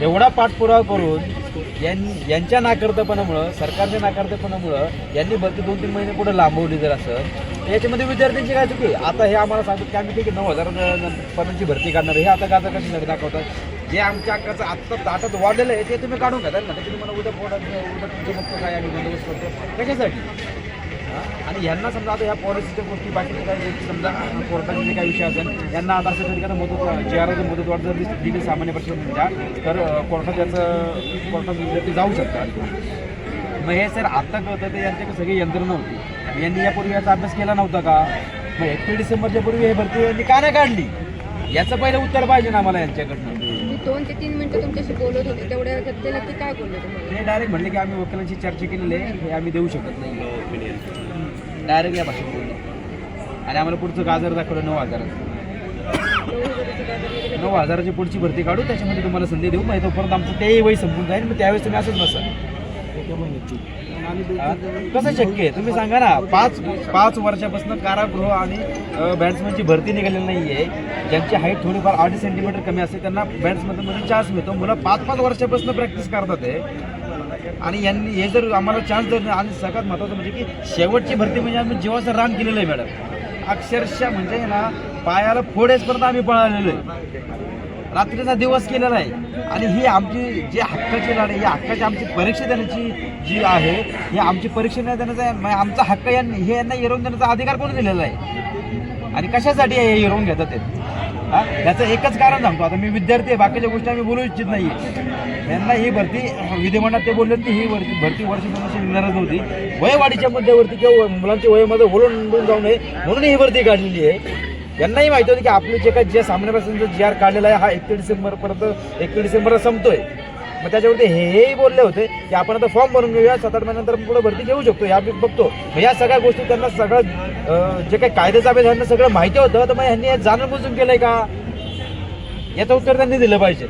एवढा पाठपुरावा करून यां- यांच्या नाकर्तपणामुळं सरकारच्या नाकर्तपणामुळं यांनी भरती दोन तीन महिने पुढे लांबवली जर असं याच्यामध्ये विद्यार्थ्यांची काय चुकी आता हे आम्हाला सांगतात की आम्ही ठीक आहे नऊ हजार पदांची भरती काढणार हे आता गाजा कशी दाखवतात? जे आमच्या हक्काचं आत्ता ताटात वाढलेलं आहे ते तुम्ही काढून घ्या. ना तुम्ही मला उद्या पोटात उद्या तुमचं बघतो काय आम्ही बंदोबस्त करतो. कशासाठी आणि यांना समजा आता या पॉलिसीच्या गोष्टी बाकीच्या काही समजा कोर्टाचे जे काही विषय असेल यांना आता असं मदत जे आर मदत वाढ जर दिली सामान्य प्रश्न तर कोर्टात त्याचं कोर्टात म्हणजे विद्यार्थी जाऊ शकतात. मग हे सर आत्ता कळतं ते यांच्याकडे सगळी यंत्रणा होती यांनी यापूर्वी याचा अभ्यास केला नव्हता का? मग एकवीस डिसेंबरच्या पूर्वी हे भरती यांनी का नाही काढली? याचं पहिलं उत्तर पाहिजे ना आम्हाला यांच्याकडनं. दोन ते तीन मिनिटं तुमच्याशी बोलत होते तेवढ्या ते नक्की काय बोलले तुम्हाला ते डायरेक्ट म्हणले की आम्ही वकिलांची चर्चा केलेली आहे हे आम्ही देऊ शकत नाही. डायरेक्ट या भाषेत बोलले. आणि आम्हाला पुढचं गाजर दाखवलं नऊ हजाराचं. नऊ हजाराचं पुढची भरती काढू त्याच्यामध्ये तुम्हाला संधी देऊ मग तोपर्यंत आमचं तेही वय संपून जाईल मग त्यावेळेस तुम्ही असंच बसा? कसं शक्य आहे? तुम्ही सांगा ना. पाच पाच वर्षापासून कारागृह आणि बॅट्समॅनची भरती निघालेली नाही आहे ज्यांची हाईट थोडीफार आठ सेंटीमीटर कमी असते त्यांना बॅट्समनमध्ये चान्स मिळतो. मुलं पाच पाच वर्षापासून प्रॅक्टिस करतात आहे आणि यांनी हे जर आम्हाला चान्स जर आणि सगळ्यात महत्त्वाचं म्हणजे की शेवटची भरती म्हणजे आम्ही जीवाचं रान केलेलं आहे मॅडम. अक्षरशः म्हणजे ना पायाला फोडेसपर्यंत आम्ही पळालेलो आहे. रात्रीचा दिवस केलेला आहे. आणि ही आमची जी हक्काची लढाई ही हक्काची आमची परीक्षा देण्याची जी आहे ही आमची परीक्षा न देण्याचा म्हणजे आमचा हक्क यांनी हे यांना हिरवून देण्याचा अधिकार कोणी दिलेला आहे? आणि कशासाठी हे हिरवून घेतात ते? याचं एकच कारण सांगतो. आता मी विद्यार्थी आहे बाकीच्या गोष्टी आम्ही बोलू इच्छित नाही यांना ही भरती विधिमंडळात ते बोलले की ही भरती भरती वर्ष दोन नव्हती. वयवाढीच्या मुद्द्यावरती किंवा मुलांच्या वयामध्ये ओलंडून जाऊ नये म्हणून ही भरती काढलेली आहे. यांनाही माहिती होती की आपलं जे काय जे सामन्यापासून जो जी आर काढलेला आहे हा एकतीस डिसेंबरपर्यंत एकतीस डिसेंबरला संपतोय. मग त्याच्यावरती हेही बोलले होते की आपण आता फॉर्म भरून घेऊया सात आठ महिन्यानंतर पुढे भरती घेऊ शकतो या बघतो. मग या सगळ्या गोष्टी त्यांना सगळं जे काही कायदे अभ्यास त्यांना सगळं माहिती होतं. तर मग यांनी जाणून बुजून केलंय का? याचं उत्तर त्यांनी दिलं पाहिजे.